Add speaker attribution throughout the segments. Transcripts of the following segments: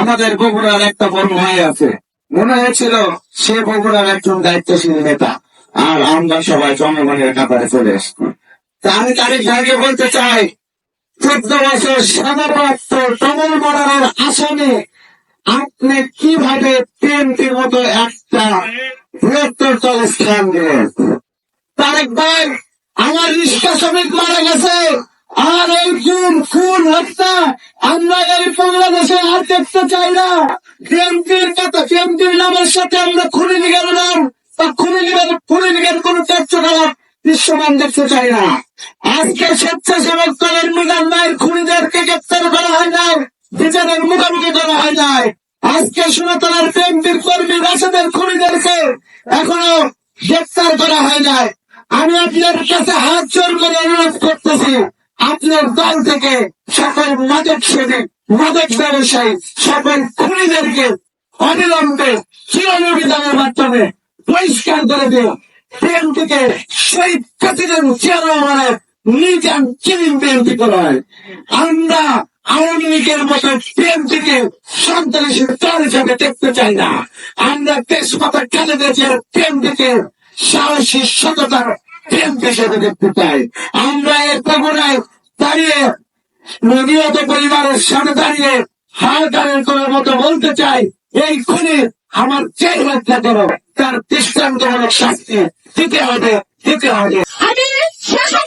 Speaker 1: আমাদের বগুড়ার একটা বড় ভাই আছে। মনে হয়েছিল সে বগুড়ার একজন দায়িত্বশীল নেতা। আর আমরা সবাই জনগণের কাতারে চলে এসছি তা আমি তারিখ ভাইকে বলতে চাই, চোদ্দ বছর সাদাপ্রাপ্ত তমল মরার আসামে আপনি কীভাবে বিএনপির মতো একটা বৃহত্তর দল স্থান দিলেন? তারেক ভাই, আমার রিক্সা শ্রমিক মারা গেছে। আর এই খুন খুন হত্যা এই বাংলাদেশে আর দেখতে চাই না। বিএনপির কথা বিএনপির নামের সাথে আমরা খুনি লিগের নাম বা খুনি লিগের খুনি লিগের কোন কার্যকলাপ দেখতে চাই না। আজকে স্বেচ্ছাসেবক দলের মিলান খুনিদেরকে গ্রেপ্তার করা হয় নাই, বিচারের মুখোমুখি করা হয় নাই। আজকে সোনাতলার বিএনপির কর্মী রাশেদের খুনিদেরকে এখনও গ্রেপ্তার করা হয় নাই। আমি আপনার কাছে হাত জোর করে অনুরোধ করতেছি। আপনার দল থেকে সকল মাদক সেবী মাদক ব্যবসায়ী সকল খুনিদেরকে অবিলম্বে চিরনির্বিধানের মাধ্যমে পরিষ্কার করে দিন বিএনপিকে শহীদ প্রেসিডেন্ট জিয়া রহমানের নিজ অ্যান্ড কিলিং বিএনপি করা হয় আমরা আওয়ামী লীগের মতো বিএনপিকে সন্ত্রাসী দল হিসেবে দেখতে চাই না। আমরা তেজপাতা কালে দেখে বিএনপিকে সাহসী সততার হিসেবে দেখতে চাই। আমরা এর প্রবণায় দাঁড়িয়ে নিহত পরিবারের সামনে দাঁড়িয়ে হালকারের করার মতো বলতে চাই, এই খুনি আমার চেয়ে করো। তার দৃষ্টান্তমূলক শাস্তি দিতে হবে দিতে হবে।
Speaker 2: আমি শাসক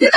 Speaker 2: Yeah.